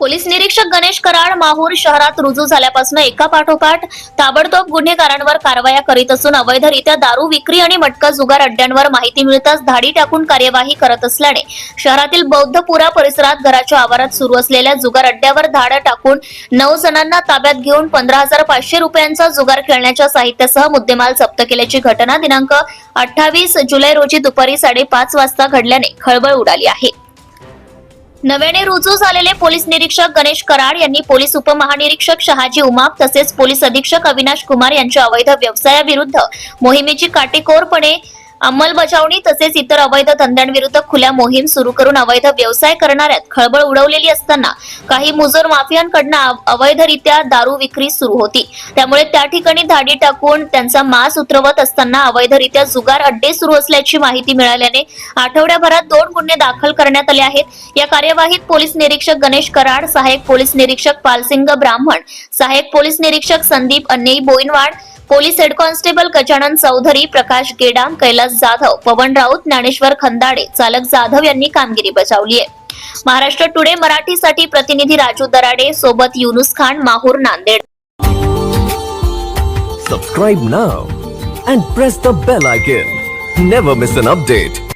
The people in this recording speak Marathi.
पोलीस निरीक्षक गणेश कराड माहूर शहरात रुजू झाल्यापासून एका पाठोपाठ ताबडतोब गुन्हेगारांवर कारवाया करीत असून अवैधरित्या दारू विक्री आणि मटका जुगार अड्ड्यांवर माहिती मिळताच धाडी टाकून कार्यवाही करत असल्याने शहरातील बौद्धपुरा परिसरात घराच्या आवारात सुरू असलेल्या जुगार अड्ड्यावर धाड टाकून नऊ जणांना ताब्यात घेऊन पंधरा हजार पाचशे रुपयांचा जुगार खेळण्याच्या साहित्यासह मुद्देमाल जप्त केल्याची घटना दिनांक अठ्ठावीस जुलै रोजी दुपारी साडेपाच वाजता घडल्याने खळबळ उडाली आहे. नव्याने रुजू झालेले पोलीस निरीक्षक गणेश कराड यांनी पोलीस उपमहानिरीक्षक शहाजी उमाप तसेच पोलीस अधीक्षक अविनाश कुमार यांच्या अवैध व्यवसायाविरुद्ध मोहिमेची काटेकोरपणे अंमलबजावणी तसेच इतर अवैध धंद्यांविरुद्ध खुल्या मोहीम सुरू करून अवैध व्यवसाय करणाऱ्यात खळबळ उडवलेली असताना काही मुजोर माफियांकडनं अवैधरित्या दारू विक्री सुरू होती. त्यामुळे त्या ठिकाणी धाडी टाकून त्यांचा मास उतरवत असताना अवैधरित्या जुगार अड्डे सुरू असल्याची माहिती मिळाल्याने आठवड्याभरात दोन गुन्हे दाखल करण्यात आले आहेत. या कार्यवाहीत पोलीस निरीक्षक गणेश कराड सहाय्यक पोलीस निरीक्षक पालसिंग ब्राह्मण सहाय्यक पोलीस निरीक्षक Sandeep Annei Boinwad police head constable Gajanan Chaudhari Prakash Gedam Kailas Jadhav Pawan Raut Dnyaneshwar Khandade चालक जाधव यांनी कामगिरी बजावली आहे. महाराष्ट्र टुडे मराठीसाठी प्रतिनिधी राजू दराडे सोबत Yunus Khan Mahur Nanded. Subscribe now and press the bell icon never miss an update